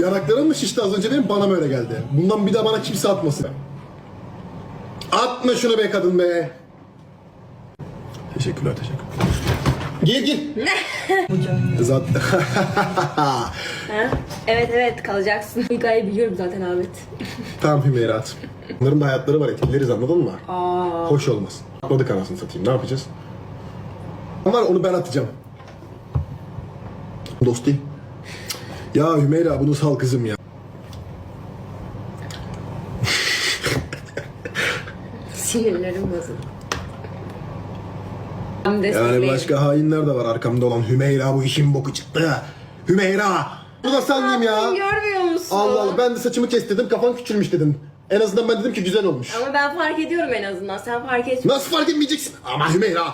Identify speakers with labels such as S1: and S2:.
S1: Yanaklarım mı şişti az önce benim bana mı öyle geldi? Bundan bir daha bana kimse atmasın. Atma şunu be kadın be. Teşekkürler teşekkür. Git git. Zaten
S2: Ha? Evet evet kalacaksın. Hikayeyi biliyorum zaten Ahmet.
S1: Tamam Hümeyra at. Bunların da hayatları var etkileriz anladın mı?
S2: Aa.
S1: Hoş olmaz. Atmadık anasını satayım ne yapacağız? Var onu ben atacağım. Dost değil. Ya Hümeyra bunu sal kızım ya.
S2: Sinirlerim bozuldu. Tam
S1: Yani
S2: destekleyin.
S1: başka hainler de var arkamda olan Hümeyra bu işin boku çıktı. Hümeyra! Bu da sen diyeyim ya.
S2: Görmüyor musun?
S1: Allah Allah ben de saçımı kes dedim kafan küçülmüş dedim. En azından ben dedim ki güzel olmuş.
S2: Ama ben fark ediyorum en azından. Sen fark etmiyorsun.
S1: Nasıl fark etmeyeceksin? Ama Hümeyra